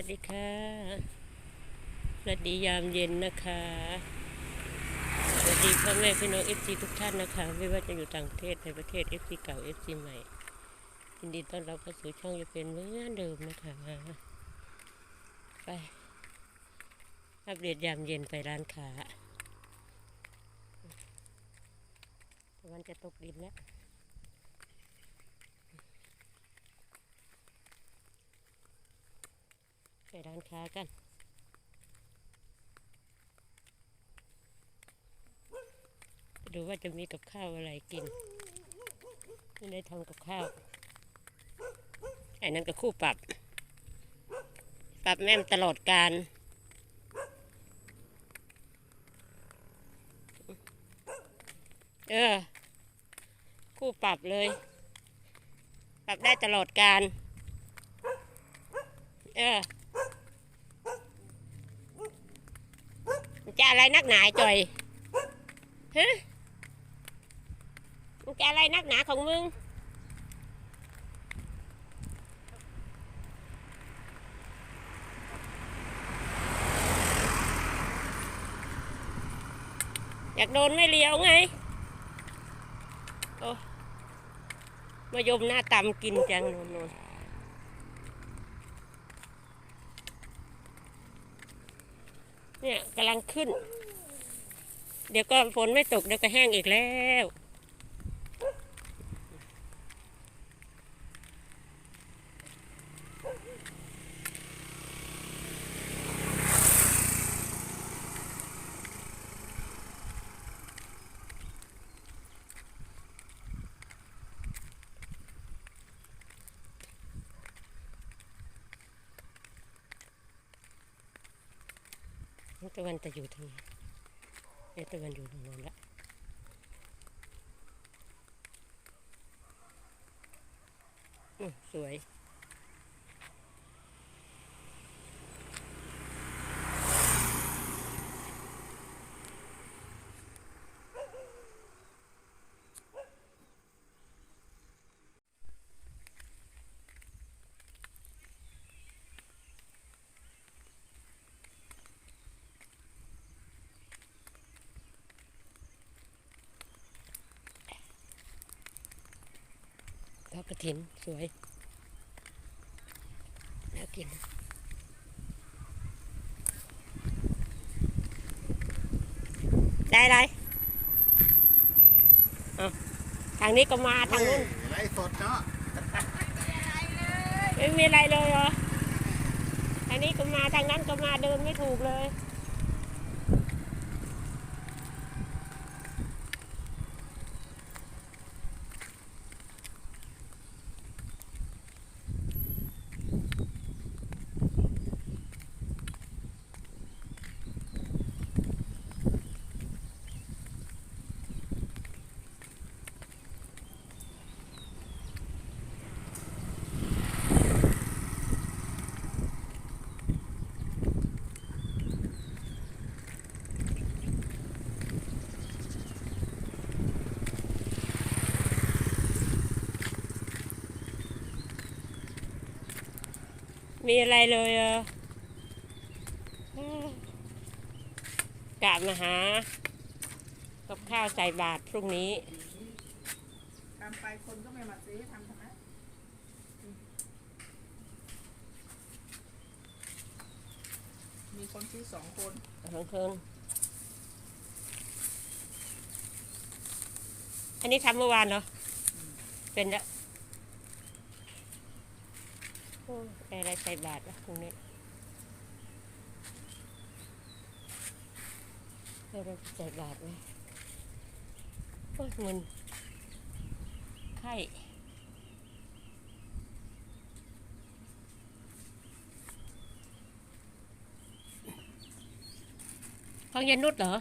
วัสดีค่ะสวัสดียามเย็นนะคะ สวัสดีพ่อแม่พี่น้องเอฟซีทุกท่านนะคะ ไม่ว่าจะอยู่ต่างประเทศในประเทศเอฟซีเก่าเอฟซีใหม่ยินดีต้อนรับเข้าสู่ช่องจะเป็นเหมือนเดิมนะคะไปอัปเดตยามเย็นไปร้านค้าตะวันจะตกดินแล้ว ไป ร้านค้ากันดูว่าจะมีกับข้าวอะไรกิน ไม่ได้ทำกับข้าว ไอ้นั่นก็คู่ปรับ ปรับแม่มตลอดการเออ คู่ปรับเลย ปรับได้ตลอดการ เออ มันจะอะไรนักหนาจ่อยฮะมันจะอะไรนักหนาของมึง อยากโดนไม่เลี้ยวไง โอ้มายมหน้า ตำกินจังนนนนเนี่ยกำลังขึ้น เดี๋ยวก็ฝนไม่ตกเดี๋ยวก็แห้งอีกแล้ว ตะวันจะอยู่ทางนี้เอตะวันอยู่ตรงนู้นละอือสวย กระถินสวยน่ากินได้ไรเอาทางนี้ก็มาทางนู้นไล่สดเนาะไม่มีอะไรเลยเหรอทางนี้ก็มาทางนั้นก็มาเดินไม่ถูกเลย มีอะไรเลยเอออืมกะมาหา กับข้าวใส่บาตรพรุ่งนี้ทำไปคนก็ไม่มาซื้อทำทำไมมีคนซื้อสองคนของเคิงอันนี้ทำเมื่อวานเหรอ เป็นแล้วโอ้ ได้อะไรใส่บาตรวะตรงนี้ได้อะไรใส่บาตรไหมโอ้ยมันไข้ของยานุษเหรอ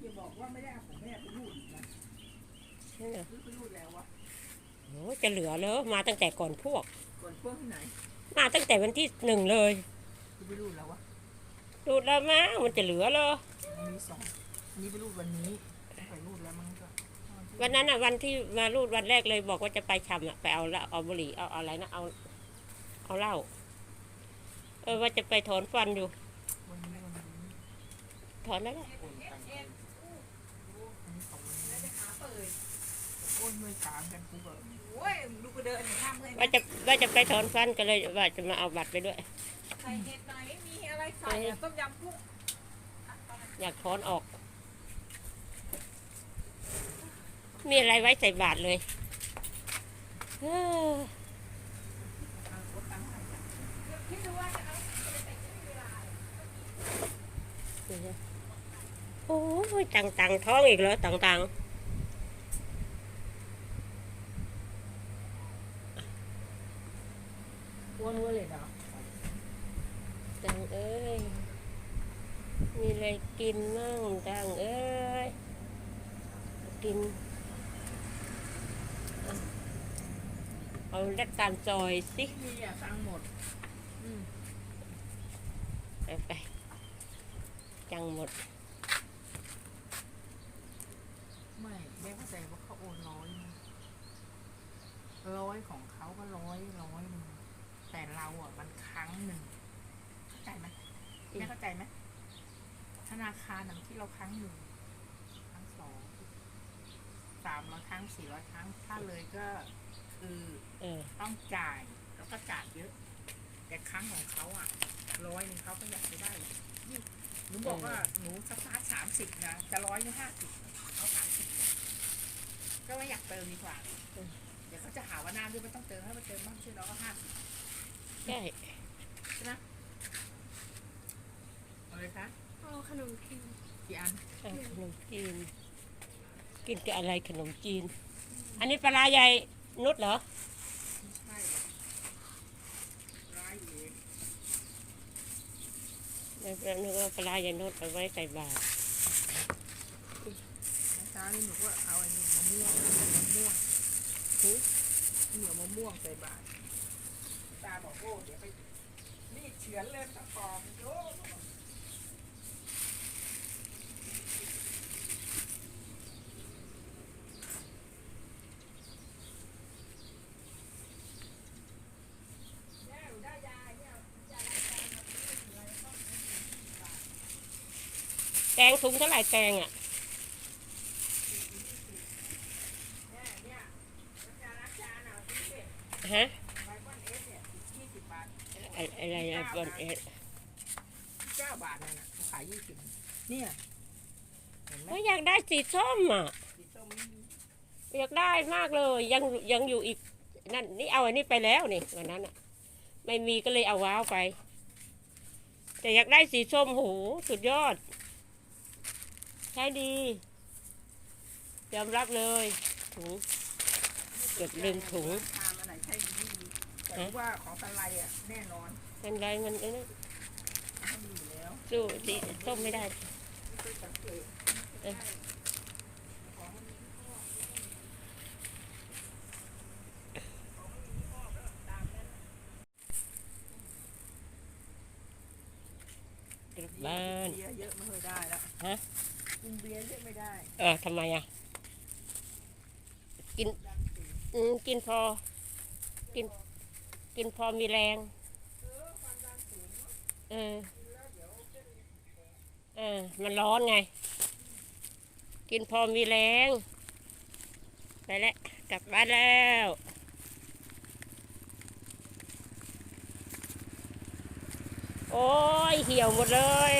อย่าบอกว่าไม่ได้เอาของแม่ไปรูดนะใช่เหรอไปรูดแล้ววะโอ้จะเหลือเลยมาตั้งแต่ก่อนพวก ก่อนพวกที่ไหน มาตั้งแต่วันที่หนึ่งเลยซื้อไปรูดแล้ววะดูดแล้วมั้งมันจะเหลือเลยมันมีสองอันนี้ไปรูดวันนี้ไปรูดแล้วมันก็วันนั้นอะวันที่มารูดวันแรกเลยบอกว่าจะไปชำอะไปเอาเหล้าเอาบุหรี่เอาเอาอะไรนะเอา เอาเหล้าไปเออว่าจะไปถอนฟันอยู่วันนี้วันนี้ถอนแล้วแหละ โอนตังค์อันนี้ของวันนี้ โอ้ยไม่ถามกันกูแบบโอ้ยดูกูเดินข้ามเลยว่าจะว่าจะไปถอนฟันก็เลยว่าจะมาเอาบัตรไปด้วย ใส่เห็ดหน่อยมีอะไรใส่อะต้มยำกุ้งอยากถอนออก มีอะไรไว้ใส่บาทเลยเออคิดดูว่าจะเอาโอ้ยตังตังๆท้องอีกแล้วตังตังอ้วนเว้ยเลยนะ ตังเอ้ย มีอะไร กินมั่งตังเอ้ยกิน เอาเล็กตามจอยสิมีอะตังค์หมดอืมไปไปจังหมด ไม่แม่เข้าใจว่าเขาโอนร้อยนะร้อยของเขาก็ร้อยร้อยหนึงแต่เราอะมันครั้งหนึ่งเข้าใจไหมแม่เข้าใจไหมธ นาคารน่ะที่เราครั้งหนึ่งครั้งสองสามร้อยครั้งสี่ร้อยครั้ง ถ้าเลยก็คือเออ ต้องจ่ายแล้วก็จ่ายเยอะ แต่ครั้งของเขาอะร้อยหนึงเขาก็อยากจะได้นี่หนูบอกว่าหนูสตาร์ทสามสิบนะจะร้อยหรือห้าสิบเอาสามสิบก็ไม่อยากเติมดีกว่าเดี๋ยวเขาจะหาว่าหน้าด้วยไม่ต้องเติมให้มันเติมบ้างช่วยเราก็ห้าสิบใช่ ใช่ไหมเอาเลยคะเอาข นมกินกี่อันเอาขนมจีน กินกับอะไรขนมจีน อันนี้ปลาร้าใหญ่นุชเหรอไม่ใช่หรอกร้ายเองแล้วนึกว่าปลาร้าใหญ่นุชเอาไว้ใส่บาตรเช้านี่หนูก็เอาอันนี้มะม่วงมะม่วงหือเหนียวมะม่วงใส่บาตรตาบอกโอ้เดี๋ยวไปนี่เฉือนเลยตะกอบโยแต งถุงเท่าไหร่แตงอะฮะไบเบิลเอสเนี่ยยี่สิบบาทอะอะไรอะบอนเอสเก้าบาทนั่นน่ะเขาขายยี่สิบเนี่ยเห็นไหมก็อยากได้สีส้มอะสีส้มอยากได้มากเลย ยังยังอยู่อีกนั่นนี่เอาอันนี้ไปแล้วนี่วันนั้นอะ ไม่มีก็เลยเอาว้าวไป แต่อยากได้สีส้มโหสุดยอด ใช้ดียอมรับเลยถุงเก็บลืมถุงทานอะไรใช่ดีไม่ดีแต่รู้ว่าของสไลด์อะแน่นอนเป็นไรมันเอ้ยมันมีอยู่แล้วสู้สีส้มไม่ได้ไม่เคยสังเกตเออของมันมียี่ห้อตามนั้นกลับบ้านเบียร์เยอะไม่เคยได้แล้วฮะ ไม่ได้เออทำไมอะ กิน อืมกินพอ กิน กินพอมีแรง เออ เออ มันร้อนไง กินพอมีแรง ไปแล้วกลับบ้านแล้วโอ้ยเหี่ยวหมดเลย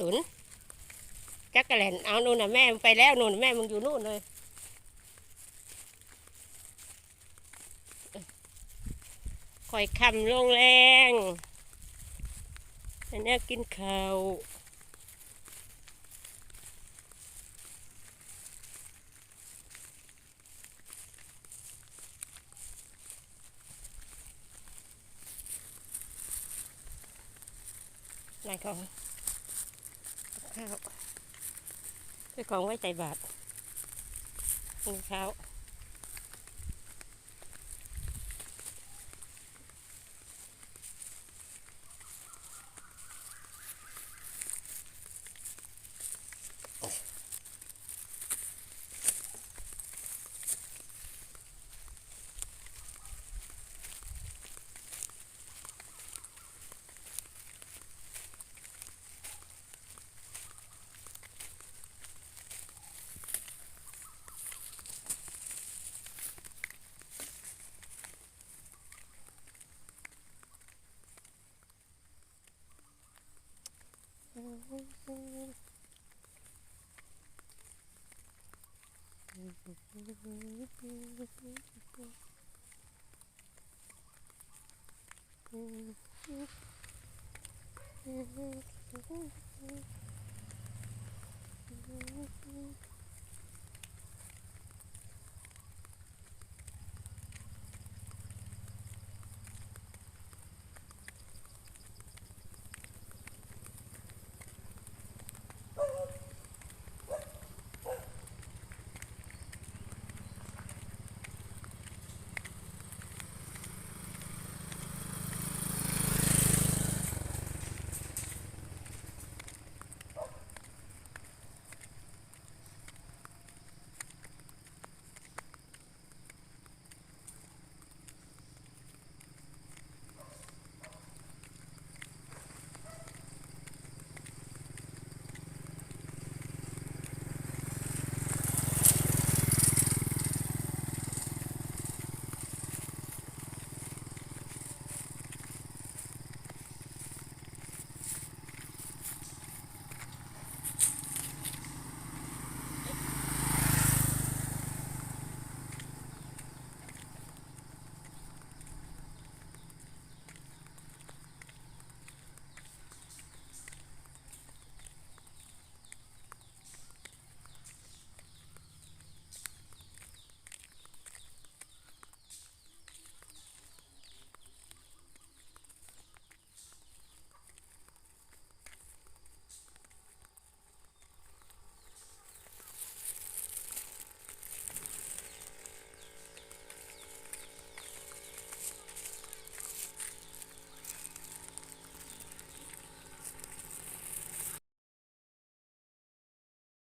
ตุนจักกะแหลนเอานู่นน่ะแม่มึงไปแล้วนู่นแม่มึงอยู่นู่นเลยคอยคำลงแรงอันนี้กินข้าวนเขา ข้าวไปกองไว้ใส่บาตรกินข้าว Mm-hmm.